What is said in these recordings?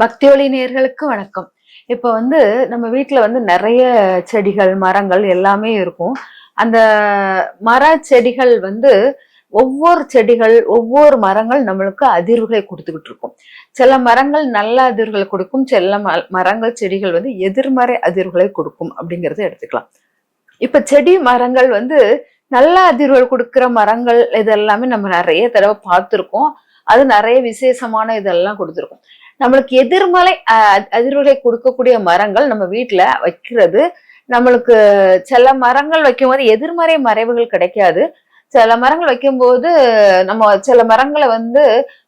பக்தியொலி நேர்களுக்கு வணக்கம். இப்போ வந்து நம்ம வீட்டில் வந்து நிறைய செடிகள் மரங்கள் எல்லாமே இருக்கும். அந்த மர செடிகள் வந்து ஒவ்வொரு செடிகள் ஒவ்வொரு மரங்கள் நம்மளுக்கு அதிர்வுகளை கொடுத்துக்கிட்டு இருக்கும். சில மரங்கள் நல்ல அதிர்வுகளை கொடுக்கும் சில ம மரங்கள் செடிகள் வந்து எதிர்மறை அதிர்வுகளை கொடுக்கும் அப்படிங்கிறத எடுத்துக்கலாம். இப்ப செடி மரங்கள் வந்து நல்ல அதிர்வுகள் கொடுக்குற மரங்கள் இதெல்லாமே நம்ம நிறைய தடவை பார்த்துருக்கோம். அது நிறைய விசேஷமான இதெல்லாம் கொடுத்துருக்கும். நம்மளுக்கு எதிர்மலை அஹ், கொடுக்கக்கூடிய மரங்கள் நம்ம வீட்டுல வைக்கிறது. நம்மளுக்கு சில மரங்கள் வைக்கும்போது எதிர்மறை மறைவுகள் கிடைக்காது. சில மரங்கள் வைக்கும்போது நம்ம சில மரங்களை வந்து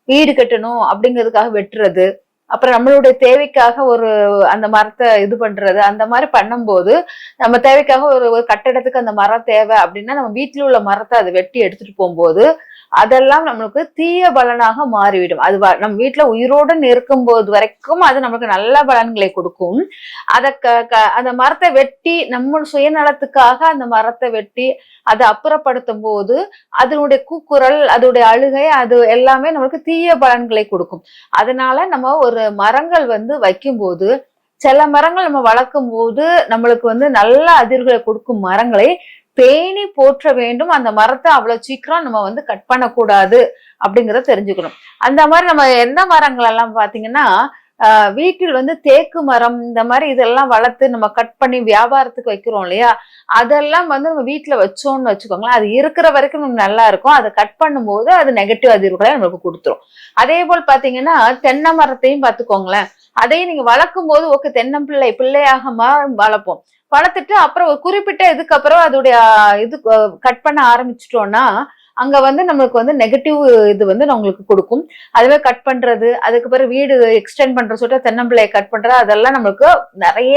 வீடு கட்டணும் அப்படிங்கிறதுக்காக வெட்டுறது. அப்புறம் நம்மளுடைய தேவைக்காக ஒரு அந்த மரத்தை இது பண்றது அந்த மாதிரி பண்ணும்போது நம்ம தேவைக்காக ஒரு ஒரு கட்டடத்துக்கு அந்த மரம் தேவை அப்படின்னா நம்ம வீட்டில் உள்ள மரத்தை அதை வெட்டி எடுத்துட்டு போகும்போது அதெல்லாம் நம்மளுக்கு தீய பலனாக மாறிவிடும். அது வ- நம்ம வீட்டுல உயிரோடு இருக்கும்போது வரைக்கும் அது நம்மளுக்கு நல்ல பலன்களை கொடுக்கும். அதை க க- அந்த மரத்தை வெட்டி நம்ம சுயநலத்துக்காக அந்த மரத்தை வெட்டி அதை அப்புறப்படுத்தும் போது அதனுடைய கூக்குரல் அதனுடைய அழுகை அது எல்லாமே நம்மளுக்கு தீய பலன்களை கொடுக்கும். அதனால நம்ம ஒரு மரங்கள் வந்து வைக்கும்போது சில மரங்கள் நம்ம வளர்க்கும் போது நம்மளுக்கு வந்து நல்ல அதிர்வுகளை கொடுக்கும் மரங்களை பேணி போற்ற வேண்டும். அந்த மரத்தை அவ்வளவு சீக்கிரம் நம்ம வந்து கட் பண்ணக்கூடாது அப்படிங்கறத தெரிஞ்சுக்கணும். அந்த மாதிரி நம்ம எந்த மரங்கள் எல்லாம் பாத்தீங்கன்னா ஆஹ் வீட்டில் வந்து தேக்கு மரம் இந்த மாதிரி இதெல்லாம் வளர்த்து நம்ம கட் பண்ணி வியாபாரத்துக்கு வைக்கிறோம் இல்லையா? அதெல்லாம் வந்து நம்ம வீட்டுல வச்சோம்னு வச்சுக்கோங்களேன். அது இருக்கிற வரைக்கும் நம்ம நல்லா இருக்கும். அதை கட் பண்ணும்போது அது நெகட்டிவ் அதிர்வுகளை நமக்கு கொடுத்துரும். அதே போல் பாத்தீங்கன்னா தென்னை மரத்தையும் பார்த்துக்கோங்களேன். அதையும் நீங்க வளர்க்கும் போது ஓகே தென்னம்பிள்ளை பிள்ளையாக மா- வளர்ப்போம். வளர்த்துட்டு அப்புறம் ஒரு குறிப்பிட்ட இதுக்கு அப்புறம் அதோடைய இது கட் பண்ண ஆரம்பிச்சிட்டோம்னா அங்க வந்து நம்மளுக்கு வந்து நெகட்டிவ் இது வந்து நம்மளுக்கு கொடுக்கும். அதுவே கட் பண்றது அதுக்கு பிறகு வீடு எக்ஸ்டெண்ட் பண்ற சொல்லிட்டு தென்னம்பிள்ளையை கட் பண்றது அதெல்லாம் நம்மளுக்கு நிறைய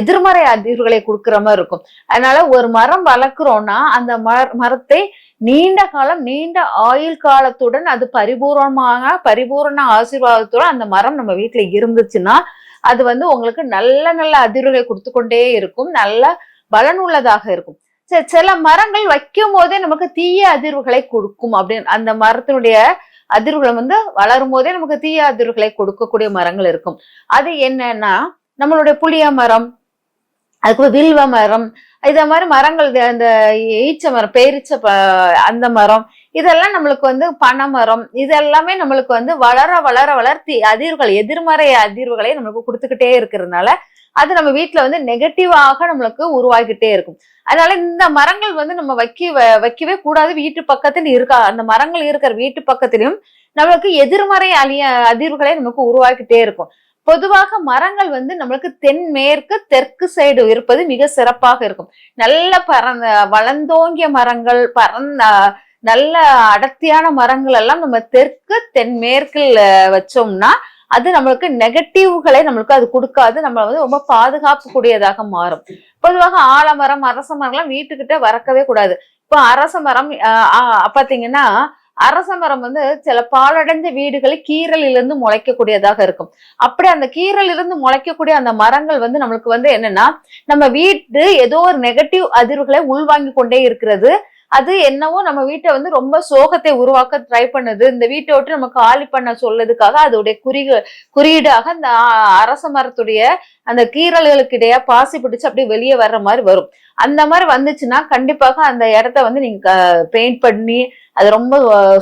எதிர்மறை அதிர்வுகளை கொடுக்குற மாதிரி இருக்கும். அதனால ஒரு மரம் வளர்க்குறோம்னா அந்த மர மரத்தை நீண்ட காலம் நீண்ட ஆயுள் காலத்துடன் அது பரிபூர்ணமாக பரிபூரண ஆசீர்வாதத்துடன் அந்த மரம் நம்ம வீட்டுல இருந்துச்சுன்னா அது வந்து உங்களுக்கு நல்ல நல்ல அதிர்வுகளை கொடுத்து கொண்டே இருக்கும் நல்ல பலனுள்ளதாக இருக்கும் சில மரங்கள் வைக்கும் போதே நமக்கு தீய அதிர்வுகளை கொடுக்கும் அப்படின்னு அந்த மரத்தினுடைய அதிர்வுகள் வந்து வளரும் போதே நமக்கு தீய அதிர்வுகளை கொடுக்கக்கூடிய மரங்கள் இருக்கும் அது என்னன்னா நம்மளுடைய புளிய மரம் அதுக்கு வில்வ மரம் இத மாதிரி மரங்கள் இந்த- ஈச்ச மரம் பேரிச்ச ப- அந்த மரம் இதெல்லாம் நம்மளுக்கு வந்து பனைமரம் இதெல்லாமே நம்மளுக்கு வந்து வளர வளர வளர்த்தி அதிர்வுகள் எதிர்மறை அதிர்வுகளை நம்மளுக்கு கொடுத்துக்கிட்டே இருக்கிறதுனால அது நம்ம வீட்டுல வந்து நெகட்டிவாக நம்மளுக்கு உருவாகிட்டே இருக்கும். அதனால இந்த மரங்கள் வந்து நம்ம வைக்க வ- வைக்கவே கூடாது. வீட்டு பக்கத்தில் இருக்கா அந்த மரங்கள் இருக்கிற வீட்டு பக்கத்திலும் நம்மளுக்கு எதிர்மறை அழிய அதிர்வுகளை நமக்கு உருவாக்கிட்டே இருக்கும். பொதுவாக மரங்கள் வந்து நம்மளுக்கு தென்மேற்கு தெற்கு சைடு இருப்பது மிக சிறப்பாக இருக்கும். நல்ல பறந்த வளர்ந்தோங்கிய மரங்கள் பறந்த நல்ல அடர்த்தியான மரங்கள் எல்லாம் நம்ம தெற்கு தென்மேற்கில் வச்சோம்னா அது நம்மளுக்கு நெகட்டிவ்களை நம்மளுக்கு அது கொடுக்காது. நம்ம வந்து ரொம்ப பாதுகாப்பு கூடியதாக மாறும். பொதுவாக ஆலமரம் அரச மரம்லாம் வீட்டுக்கிட்ட வறக்கவே கூடாது. இப்போ அரச மரம் பார்த்தீங்கன்னா அரச மரம் வந்து சில பாலடைஞ்ச வீடுகளில் கீரலிலிருந்து முளைக்கக்கூடியதாக இருக்கும். அப்படி அந்த கீரலிலிருந்து முளைக்கக்கூடிய அந்த மரங்கள் வந்து நம்மளுக்கு வந்து என்னன்னா நம்ம வீட்டு ஏதோ ஒரு நெகட்டிவ் அதிர்வுகளை உள்வாங்கி கொண்டே இருக்கிறது. அது என்னவோ நம்ம வீட்டை வந்து ரொம்ப சோகத்தை உருவாக்க ட்ரை பண்ணுது. இந்த வீட்டை விட்டு நம்ம காலி பண்ண சொல்லதுக்காக அதோடைய குறிகள் குறியீடாக அந்த அரச மரத்துடைய அந்த கீறல்களுக்கு இடையே பாசி பிடிச்சு அப்படியே வெளியே வர்ற மாதிரி வரும். அந்த மாதிரி வந்துச்சுன்னா கண்டிப்பாக அந்த இடத்த வந்து நீங்க பெயிண்ட் பண்ணி அதை ரொம்ப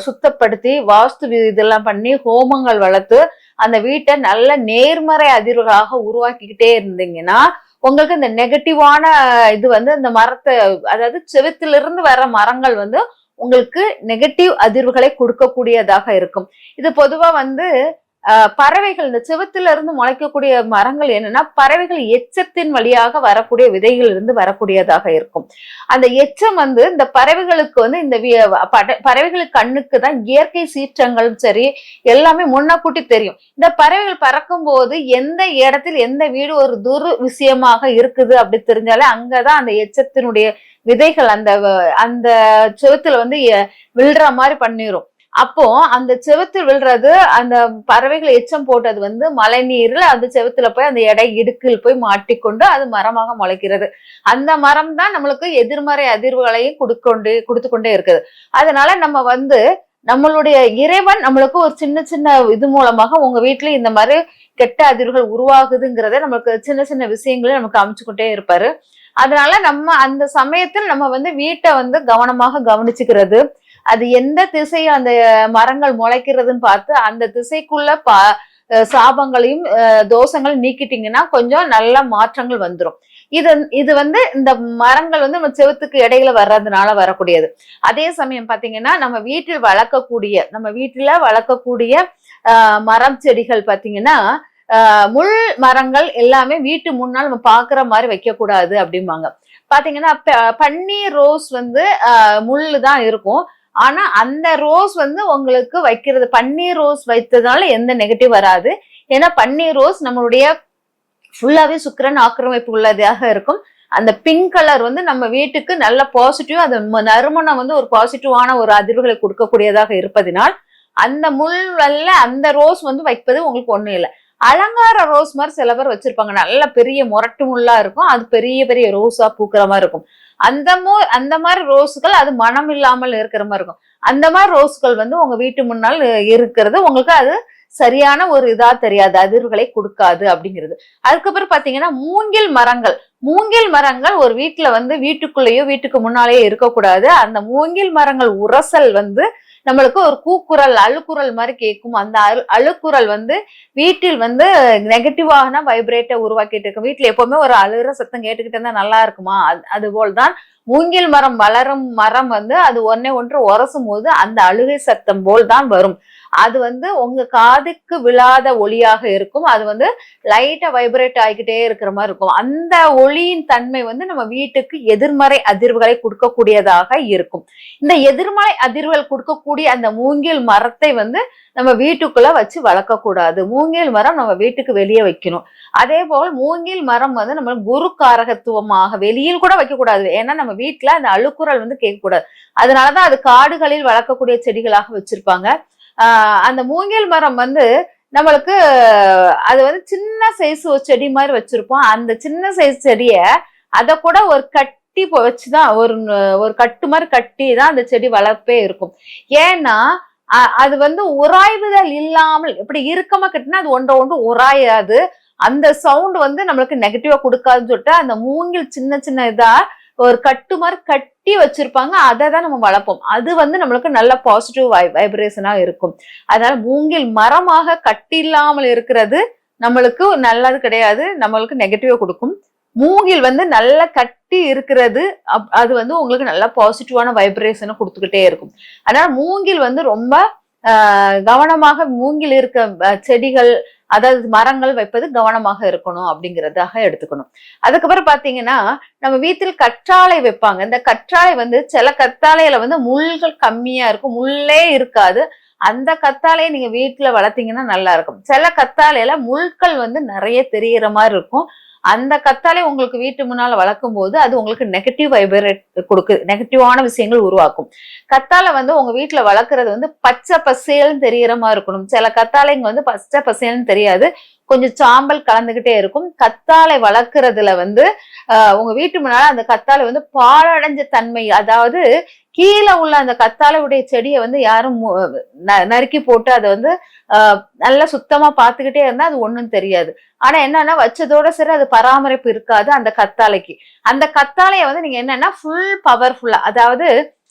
சுத்தப்படுத்தி வாஸ்து இதெல்லாம் பண்ணி ஹோமங்கள் வளர்த்து அந்த வீட்டை நல்ல நேர்மறை அதிர்வுகளாக உருவாக்கிக்கிட்டே இருந்தீங்கன்னா உங்களுக்கு இந்த நெகட்டிவான இது வந்து இந்த மரத்தை அதாவது செவத்திலிருந்து வர மரங்கள் வந்து உங்களுக்கு நெகட்டிவ் அதிர்வுகளை கொடுக்கக்கூடியதாக இருக்கும். இது பொதுவா வந்து பறவைகள் இந்த செவத்துல இருந்து முளைக்கக்கூடிய மரங்கள் என்னன்னா பறவைகள் எச்சத்தின் வழியாக வரக்கூடிய விதைகள் இருந்து வரக்கூடியதாக இருக்கும். அந்த எச்சம் வந்து இந்த பறவைகளுக்கு வந்து இந்த வி- பட- பறவைகளுக்கு கண்ணுக்கு தான் இயற்கை சீற்றங்களும் சரி எல்லாமே முன்னக்கூட்டி தெரியும். இந்த பறவைகள் பறக்கும் போது எந்த இடத்தில் எந்த வீடு ஒரு துரு விஷயமாக இருக்குது அப்படி தெரிஞ்சாலே அங்கதான் அந்த எச்சத்தினுடைய விதைகள் அந்த அந்த செவுத்துல வந்து விழுற மாதிரி பண்ணிரும். அப்போ அந்த செவுத்தில் விழுறது அந்த பறவைகள் எச்சம் போட்டது வந்து மழை நீர்ல அந்த செவத்துல போய் அந்த எடை இடுக்கில் போய் மாட்டிக்கொண்டு அது மரமாக முளைக்கிறது. அந்த மரம் தான் நம்மளுக்கு எதிர்மறை அதிர்வுகளையும் கொடுக்கொண்டு கொடுத்து கொண்டே இருக்குது. அதனால நம்ம வந்து நம்மளுடைய இறைவன் நம்மளுக்கு ஒரு சின்ன சின்ன இது மூலமாக உங்க வீட்டுல இந்த மாதிரி கெட்ட அதிர்வுகள் உருவாகுதுங்கிறத நம்மளுக்கு சின்ன சின்ன விஷயங்களையும் நமக்கு அமைச்சுக்கிட்டே இருப்பாரு. அதனால நம்ம அந்த சமயத்தில் நம்ம வந்து வீட்டை வந்து கவனமாக கவனிச்சுக்கிறது. அது எந்த திசை அந்த மரங்கள் முளைக்கிறதுன்னு பார்த்து அந்த திசைக்குள்ள பா சாபங்களையும் தோஷங்கள் நீக்கிட்டீங்கன்னா கொஞ்சம் நல்ல மாற்றங்கள் வந்துடும் இது இது வந்து இந்த மரங்கள் வந்து நம்ம செவத்துக்கு இடையில வர்றதுனால வரக்கூடியது. அதே சமயம் பாத்தீங்கன்னா நம்ம வீட்டில் வளர்க்கக்கூடிய நம்ம வீட்டில் வளர்க்கக்கூடிய மரம் செடிகள் பாத்தீங்கன்னா முள் மரங்கள் எல்லாமே வீட்டு முன்னால் நம்ம பாக்குற மாதிரி வைக்கக்கூடாது அப்படிம்பாங்க. பாத்தீங்கன்னா பன்னீர் ரோஸ் வந்து முள் தான் இருக்கும். ஆனா அந்த ரோஸ் வந்து உங்களுக்கு வைக்கிறது பன்னீர் ரோஸ் வைத்ததுனால எந்த நெகட்டிவ் வராது. ஏன்னா பன்னீர் ரோஸ் நம்மளுடைய ஃபுல்லாவே சுக்கரன் ஆக்கிரமிப்பு உள்ளதாக இருக்கும். அந்த பிங்க் கலர் வந்து நம்ம வீட்டுக்கு நல்ல பாசிட்டிவ் அது ம- நறுமணம் வந்து ஒரு பாசிட்டிவான ஒரு அதிர்வுகளை கொடுக்கக்கூடியதாக இருப்பதினால் அந்த முள்வல்ல அந்த ரோஸ் வந்து வைப்பது உங்களுக்கு ஒண்ணும் இல்லை. அலங்கார ரோஸ் மாதிரி சில பேர் வச்சிருப்பாங்க. நல்ல பெரிய முரட்டு முள்ளா இருக்கும். அது பெரிய பெரிய ரோஸா பூக்கிற மாதிரி இருக்கும். அந்த மோ அந்த மாதிரி ரோஸ்கள் அது மனம் இல்லாமல் இருக்கிற மாதிரி இருக்கும். அந்த மாதிரி ரோஸ்கள் வந்து உங்க வீட்டு முன்னால் இருக்கிறது. உங்களுக்கு அது சரியான ஒரு இதா தெரியாது. அதிர்வுகளை கொடுக்காது அப்படிங்கிறது. அதுக்கப்புறம் பாத்தீங்கன்னா மூங்கில் மரங்கள். மூங்கில் மரங்கள் ஒரு வீட்டுல வந்து வீட்டுக்குள்ளேயோ வீட்டுக்கு முன்னாலேயோ இருக்கக்கூடாது. அந்த மூங்கில் மரங்கள் உரசல் வந்து நம்மளுக்கு ஒரு கூக்குரல் அழுக்குரல் மாதிரி கேட்கும். அந்த அழு அழுக்குரல் வந்து வீட்டில் வந்து நெகட்டிவான வைப்ரேட்டை உருவாக்கிட்டு இருக்கும் வீட்டுல எப்பவுமே ஒரு அழுகிற சத்தம் கேட்டுக்கிட்டே இருந்தா நல்லா இருக்குமா? அது அதுபோல் தான் மூங்கில் மரம் வளரும் மரம் வந்து அது ஒன்னே ஒன்று உரசும் போது அந்த அழுகை சத்தம் போல் தான் வரும். அது வந்து உங்க காதுக்கு விழாத ஒளியாக இருக்கும். அது வந்து லைட்டா வைப்ரேட் ஆகிக்கிட்டே இருக்கிற மாதிரி இருக்கும். அந்த ஒளியின் தன்மை வந்து நம்ம வீட்டுக்கு எதிர்மறை அதிர்வுகளை கொடுக்கக்கூடியதாக இருக்கும். இந்த எதிர்மறை அதிர்வுகள் கொடுக்கக்கூடிய அந்த மூங்கில் மரத்தை வந்து நம்ம வீட்டுக்குள்ள வச்சு வளர்க்கக்கூடாது. மூங்கில் மரம் நம்ம வீட்டுக்கு வெளியே வைக்கணும். அதே போல் மூங்கில் மரம் வந்து நம்ம குரு காரகத்துவமாக வெளியில் கூட வைக்கக்கூடாது. ஏன்னா நம்ம வீட்டுல அந்த அழுக்குரல் வந்து கேட்கக்கூடாது. அதனாலதான் அது காடுகளில் வளர்க்கக்கூடிய செடிகளாக வச்சிருப்பாங்க. ஆஹ் அந்த மூங்கில் மரம் வந்து நம்மளுக்கு அது வந்து சின்ன சைஸ் ஒரு செடி மாதிரி வச்சிருப்போம். அந்த சின்ன சைஸ் செடிய அதை கூட ஒரு கட்டி வச்சுதான் ஒரு ஒரு கட்டு மாதிரி கட்டி தான் அந்த செடி வளர்ப்பே இருக்கும். ஏன்னா அது வந்து உராய்வுதல் இல்லாமல் இப்படி இறுக்கமா கட்டினா அது ஒன்றை ஒன்று உராயாது. அந்த சவுண்ட் வந்து நம்மளுக்கு நெகட்டிவா கொடுக்காதுன்னு சொல்லிட்டு அந்த மூங்கில் சின்ன சின்ன இதா ஒரு கட்டு மாதிரி கட்டி வச்சிருப்பாங்க. அதை தான் நம்ம வளர்ப்போம். அது வந்து நம்மளுக்கு நல்ல பாசிட்டிவ் வை வைப்ரேஷனா இருக்கும். அதனால மூங்கில் மரமாக கட்டி இல்லாமல் இருக்கிறது நம்மளுக்கு நல்லது கிடையாது. நம்மளுக்கு நெகட்டிவா கொடுக்கும். மூங்கில் வந்து நல்லா கட்டி இருக்கிறது அப்- அது வந்து உங்களுக்கு நல்லா பாசிட்டிவான வைப்ரேஷனை கொடுத்துக்கிட்டே இருக்கும். அதனால மூங்கில் வந்து ரொம்ப கவனமாக மூங்கில் இருக்க செடிகள் அதாவது மரங்கள் வைப்பது கவனமாக இருக்கணும் அப்படிங்கிறதாக எடுத்துக்கணும். அதுக்கப்புறம் பாத்தீங்கன்னா நம்ம வீட்டில் கற்றாழை வைப்பாங்க. இந்த கற்றாழை வந்து சில கத்தாழையில வந்து முள்கள் கம்மியா இருக்கும். முள்ளே இருக்காது. அந்த கத்தாழையை நீங்க வீட்டுல வளர்த்தீங்கன்னா நல்லா இருக்கும். சில கத்தாழையில முள்கள் வந்து நிறைய தெரியிற மாதிரி இருக்கும். அந்த கத்தாலே உங்களுக்கு வீட்டு முன்னால வளர்க்கும் போது அது உங்களுக்கு நெகட்டிவ் வைபரேட் கொடுக்கு நெகட்டிவான விஷயங்கள் உருவாக்கும். கத்தால வந்து உங்க வீட்டுல வளர்க்கறது வந்து பச்சை பசேல்னு தெரியற மாதிரி இருக்கணும். சில கத்தாழைங்க வந்து பச்சை பசேல்னு தெரியாது. கொஞ்சம் சாம்பல் கலந்துகிட்டே இருக்கும். கத்தாழை வளர்க்கறதுல வந்து உங்க வீட்டு முன்னால அந்த கத்தாழை வந்து பாழடைஞ்ச தன்மை அதாவது கீழே உள்ள அந்த கத்தாழையுடைய செடியை வந்து யாரும் மு- ந- நறுக்கி போட்டு அதை வந்து நல்லா சுத்தமா பார்த்துக்கிட்டே இருந்தா அது ஒண்ணும் தெரியாது. ஆனா என்னன்னா வச்சதோட சரி அது பராமரிப்பு இருக்காது அந்த கத்தாழைக்கு. அந்த கத்தாழையை வந்து நீங்க என்னன்னா ஃபுல் பவர்ஃபுல்லா அதாவது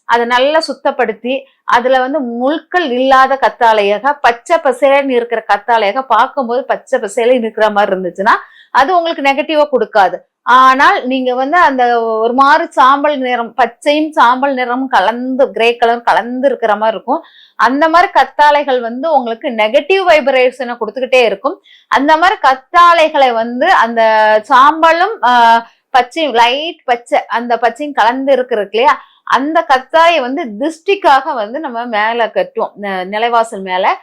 அதை நல்லா சுத்தப்படுத்தி அதுல வந்து முள்கள் இல்லாத கத்தாழையாக பச்சை பசேலன்னு இருக்கிற கத்தாழையாக பார்க்கும்போது பச்சை பசேலன்னு இருக்கிற மாதிரி இருந்துச்சுன்னா அது உங்களுக்கு நெகட்டிவா கொடுக்காது. ஆனால் நீங்க வந்து அந்த ஒரு மாதிரி சாம்பல் நிறம் பச்சையும் சாம்பல் நிறமும் கலந்து கிரே கலர் கலந்து இருக்கிற மாதிரி இருக்கும். அந்த மாதிரி கத்தாழைகள் வந்து உங்களுக்கு நெகட்டிவ் வைப்ரேஷனை கொடுத்துக்கிட்டே இருக்கும். அந்த மாதிரி கத்தாழைகளை வந்து அந்த சாம்பலும் பச்சையும் லைட் பச்சை அந்த பச்சையும் கலந்து இருக்கிறதுக்கு இல்லையா? அந்த கத்தாயை வந்து திருஷ்டிக்காக வந்து நம்ம மேல கட்டுவோம். ந- நிலைவாசல் மேல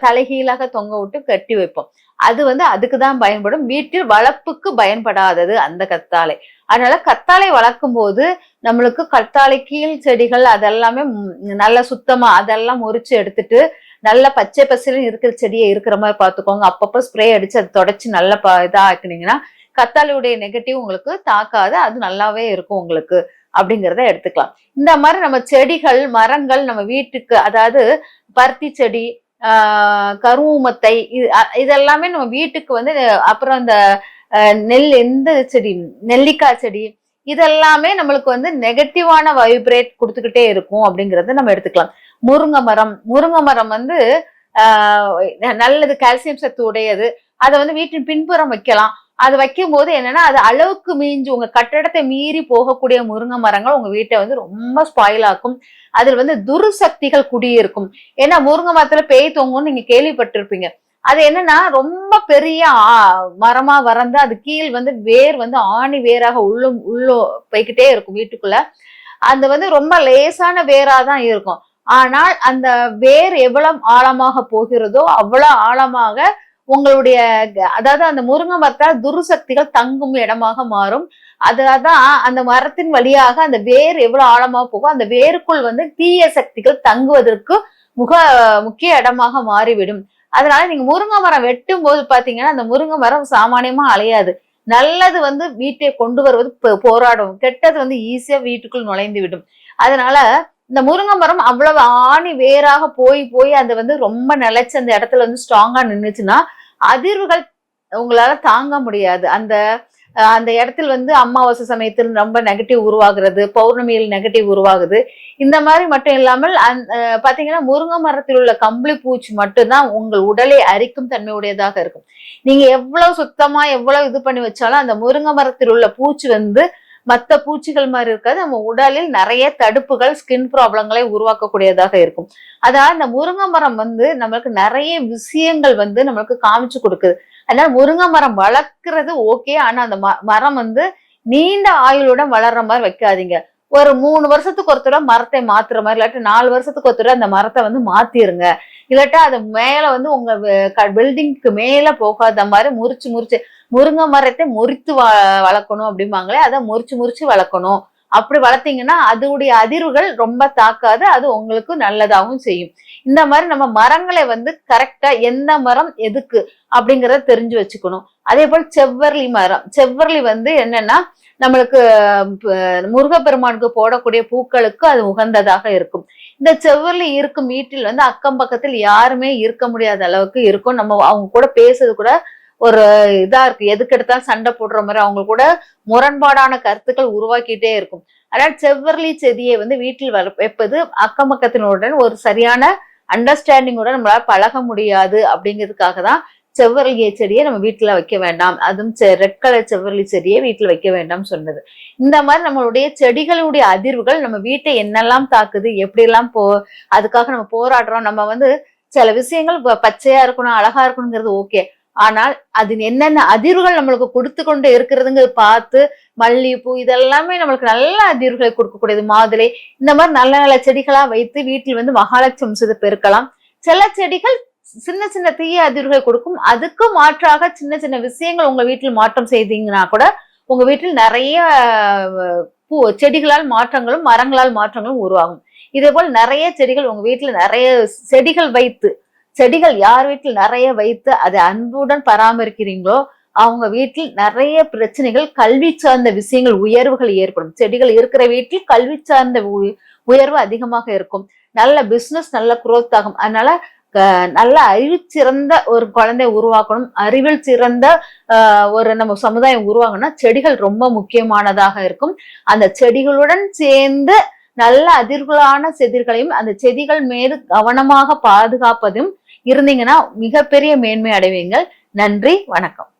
தலைகீழாக தொங்க விட்டு கட்டி வைப்போம். அது வந்து அதுக்கு தான் பயன்படும். வீட்டில் வளர்ப்புக்கு பயன்படாதது அந்த கத்தாழை அதனால கத்தாழை வளர்க்கும் போது நம்மளுக்கு கத்தாழை கீழ் செடிகள் அதெல்லாமே நல்ல சுத்தமா அதெல்லாம் முறிச்சு எடுத்துட்டு நல்ல பச்சை பசையில இருக்கிற செடியை இருக்கிற மாதிரி பார்த்துக்கோங்க. அப்பப்போ ஸ்ப்ரே அடிச்சு அதை தொடச்சி நல்லா ப இதா கத்தாழையுடைய நெகட்டிவ் உங்களுக்கு தாக்காது. அது நல்லாவே இருக்கும் உங்களுக்கு அப்படிங்கிறத எடுத்துக்கலாம். இந்த மாதிரி நம்ம செடிகள் மரங்கள் நம்ம வீட்டுக்கு அதாவது பருத்தி செடி ஆஹ் இது இதெல்லாமே நம்ம வீட்டுக்கு வந்து அப்புறம் இந்த நெல் எந்த செடி நெல்லிக்காய் செடி இதெல்லாமே நம்மளுக்கு வந்து நெகட்டிவான வைப்ரேட் கொடுத்துக்கிட்டே இருக்கும் அப்படிங்கறத நம்ம எடுத்துக்கலாம். முருங்கை மரம் முருங்கை மரம் வந்து நல்லது கால்சியம் சத்து உடையது. அதை வந்து வீட்டின் பின்புறம் வைக்கலாம். அது வைக்கும் போது என்னன்னா அது அளவுக்கு மீஞ்சி உங்க கட்டடத்தை மீறி போகக்கூடிய முருங்கை மரங்கள் உங்க வீட்டை வந்து ரொம்ப ஸ்பாயில் ஆக்கும். அதில் வந்து துர்சக்திகள் குடியிருக்கும். ஏன்னா முருங்கை மரத்துல பேய் தொங்கும்னு நீங்க கேள்விப்பட்டிருப்பீங்க. அது என்னன்னா ரொம்ப பெரிய ஆ- மரமா வறந்து அது கீழ் வந்து வேர் வந்து ஆணி வேராக உள்ளும் உள்ளும் போய்கிட்டே இருக்கும் வீட்டுக்குள்ள. அது வந்து ரொம்ப லேசான வேரா தான் இருக்கும். ஆனால் அந்த வேர் எவ்வளவு ஆழமாக போகிறதோ அவ்வளவு ஆழமாக உங்களுடைய க- அதாவது அந்த முருங்கை மரத்தால் துர்சக்திகள் தங்கும் இடமாக மாறும். அதுதான் அந்த மரத்தின் வழியாக அந்த வேர் எவ்வளவு ஆழமா போகும் அந்த வேருக்குள் வந்து தீய சக்திகள் தங்குவதற்கு முக முக்கிய இடமாக மாறிவிடும். அதனால நீங்க முருங்கை மரம் வெட்டும் போது பாத்தீங்கன்னா அந்த முருங்கை மரம் சாமானியமா அலையாது. நல்லது வந்து வீட்டை கொண்டு வருவது போ- போராடும். கெட்டது வந்து ஈஸியா வீட்டுக்குள் நுழைந்து விடும் அதனால இந்த முருங்கை மரம் அவ்வளவு ஆணி வேராக போய் போய் அது வந்து ரொம்ப நிலைச்சு அந்த இடத்துல வந்து ஸ்ட்ராங்கா நின்றுச்சுன்னா அதிர்வுகள் உங்களால தாங்க முடியாது. அந்த அந்த இடத்துல வந்து அமாவாசை சமயத்தில் ரொம்ப நெகட்டிவ் உருவாகிறது பௌர்ணமியில் நெகட்டிவ் உருவாகுது. இந்த மாதிரி மட்டும் இல்லாமல் அந்த பார்த்தீங்கன்னா பாத்தீங்கன்னா முருங்கை மரத்தில் உள்ள கம்பளி பூச்சி மட்டும்தான் உங்கள் உடலை அரிக்கும் தன்மையுடையதாக இருக்கும். நீங்க எவ்வளவு சுத்தமா எவ்வளவு இது பண்ணி வச்சாலும் அந்த முருங்கை மரத்தில் உள்ள பூச்சி வந்து மற்ற பூச்சிகள் மாதிரி இருக்காது. நம்ம உடலில் நிறைய தடுப்புகள் ஸ்கின் ப்ராப்ளங்களை உருவாக்கக்கூடியதாக இருக்கும். அதாவது இந்த முருங்கை மரம் வந்து நம்மளுக்கு நிறைய விஷயங்கள் வந்து நம்மளுக்கு காமிச்சு கொடுக்குது. அதனால முருங்கை மரம் வளர்க்கறது ஓகே ஆனா அந்த ம- மரம் வந்து நீண்ட ஆயுளுடன் வளர்ற மாதிரி வைக்காதீங்க. ஒரு மூணு வருஷத்துக்கு ஒரு தடவை மரத்தை மாத்துற மாதிரி இல்லாட்டி நாலு வருஷத்துக்கு ஒரு தடவை அந்த மரத்தை வந்து மாத்திருங்க. இல்லாட்டா அது மேல வந்து உங்க பில்டிங்க்கு மேல போகாத மாதிரி முறிச்சு முறிச்சு முருங்கை மரத்தை முறித்து வ வளர்க்கணும் அப்படிம்பாங்களே அதை முறிச்சு முறிச்சு வளர்க்கணும். அப்படி வளர்த்தீங்கன்னா அதோடைய அதிர்வுகள் ரொம்ப தாக்காது அது உங்களுக்கு நல்லதாகவும் செய்யும். இந்த மாதிரி நம்ம மரங்களை வந்து கரெக்டா எந்த மரம் எதுக்கு அப்படிங்கிறத தெரிஞ்சு வச்சுக்கணும். அதே போல் செவ்வரளி மரம். செவ்வரளி வந்து என்னன்னா நம்மளுக்கு முருகப்பெருமானுக்கு போடக்கூடிய பூக்களுக்கு அது உகந்ததாக இருக்கும். இந்த செவ்வரளி இருக்கும் வீட்டில் வந்து அக்கம் பக்கத்தில் யாருமே இருக்க முடியாத அளவுக்கு இருக்கும். நம்ம அவங்க கூட பேசுறது கூட ஒரு இதா இருக்கு. எதுக்கு எடுத்தாலும் சண்டை போடுற மாதிரி அவங்க கூட முரண்பாடான கருத்துக்கள் உருவாக்கிட்டே இருக்கும். ஆனால் செவ்வரளி செடியை வந்து வீட்டில் வர வைப்பது அக்கம் பக்கத்தினுடன் ஒரு சரியான அண்டர்ஸ்டாண்டிங்கோட நம்மளால பழக முடியாது அப்படிங்கிறதுக்காக தான் செவ்வரளி செடியை நம்ம வீட்டில் வைக்க வேண்டாம். அதுவும் ரெட் கலர் செவ்வரளி செடியை வீட்டில் வைக்க வேண்டாம் சொன்னது. இந்த மாதிரி நம்மளுடைய செடிகளுடைய அதிர்வுகள் நம்ம வீட்டை என்னெல்லாம் தாக்குது எப்படியெல்லாம் போ அதுக்காக நம்ம போராடுறோம். நம்ம வந்து சில விஷயங்கள் ப- பச்சையா இருக்கணும் அழகா இருக்கணுங்கிறது ஓகே ஆனால் அது என்னென்ன அதிர்வுகள் நம்மளுக்கு கொடுத்து கொண்டு இருக்கிறதுங்க பார்த்து மல்லிகைப்பூ இதெல்லாமே நம்மளுக்கு நல்ல அதிர்வுகளை கொடுக்கக்கூடியது. மாதுளை இந்த மாதிரி நல்ல நல்ல செடிகளா வைத்து வீட்டில் வந்து மகாலட்சுமி வம்சத்தை பெருக்கலாம். சில செடிகள் சின்ன சின்ன தீய அதிர்வுகளை கொடுக்கும். அதுக்கு மாற்றாக சின்ன சின்ன விஷயங்கள் உங்க வீட்டில் மாற்றம் செய்தீங்கன்னா கூட உங்க வீட்டில் நிறைய பூ செடிகளால் மாற்றங்களும் மரங்களால் மாற்றங்களும் உருவாகும். இதே போல் நிறைய செடிகள் உங்க வீட்டில் நிறைய செடிகள் வைத்து செடிகள் யார் வீட்டில் நிறைய வைத்து அதை அன்புடன் பராமரிக்கிறீங்களோ அவங்க வீட்டில் நிறைய பிரச்சனைகள் கல்வி சார்ந்த விஷயங்கள் உயர்வுகள் ஏற்படும். செடிகள் இருக்கிற வீட்டில் கல்வி சார்ந்த உ- உயர்வு அதிகமாக இருக்கும். நல்ல பிசினஸ் நல்ல குரோத் ஆகும். அதனால க- நல்ல அறிவு சிறந்த ஒரு குழந்தை உருவாக்கணும். அறிவில் சிறந்த ஒரு நம்ம சமுதாயம் உருவாகணும்னா செடிகள் ரொம்ப முக்கியமானதாக இருக்கும். அந்த செடிகளுடன் சேர்ந்து நல்ல அதிர்களான செதிர்களையும் அந்த செடிகள் மீது கவனமாக பாதுகாப்பதும் இருந்தீங்கன்னா மிகப்பெரிய மேன்மை அடைவீங்கள். நன்றி வணக்கம்.